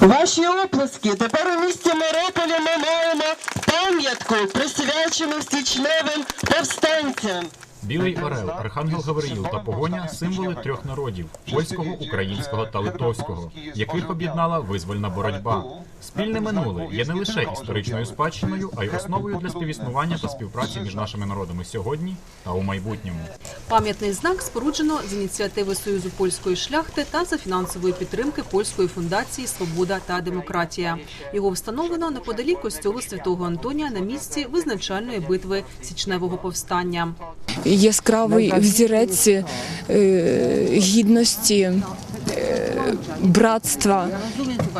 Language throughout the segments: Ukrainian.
Ваші оплески. Тепер у місті Мирополі ми маємо пам'ятку, присвячену стічневим повстанцям. Білий орел, архангел Гавриїл та погоня символи трьох народів польського, українського та литовського, яких об'єднала визвольна боротьба. Спільне минуле є не лише історичною спадщиною, а й основою для співіснування та співпраці між нашими народами сьогодні та у майбутньому. Пам'ятний знак споруджено з ініціативи Союзу польської шляхти та за фінансової підтримки польської фундації Свобода та демократія. Його встановлено неподалік костьолу святого Антонія на місці визначальної битви січневого повстання. яскравий взірець е, гідності, е, братства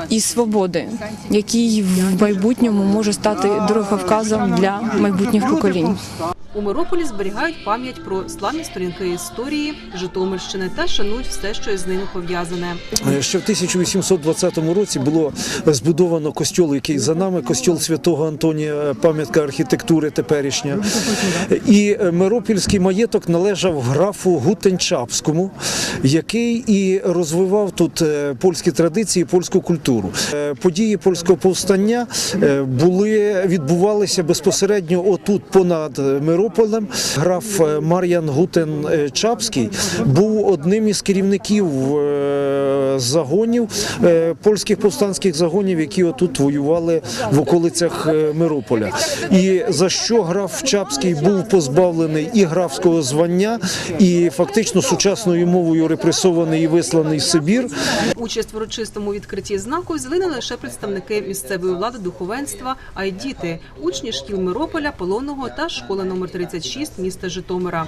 і свободи, який в майбутньому може стати дороговказом для майбутніх поколінь. У Мирополі зберігають пам'ять про славні сторінки історії Житомирщини та шанують все, що із ними пов'язане. Ще в 1820 році було збудовано костьол, який за нами, костьол святого Антонія, пам'ятка архітектури теперішня. І Миропільський маєток належав графу Гутенчапському, який і розвивав тут е, польські традиції, польську культуру. Е, Події польського повстання е, були відбувалися безпосередньо отут понад Мирополем. Граф е, Мар'ян Гутен Чапський був одним із керівників е, загонів е, польських повстанських загонів, які отут воювали в околицях е, Мирополя. І за що граф Чапський був позбавлений і графського звання, і фактично сучасною мовою репресований і висланий Сибір. Участь в урочистому відкритті знаку взяли лише представники місцевої влади духовенства, а й діти, учні шкіл Мирополя, Полонного та школи номер 36 міста Житомира.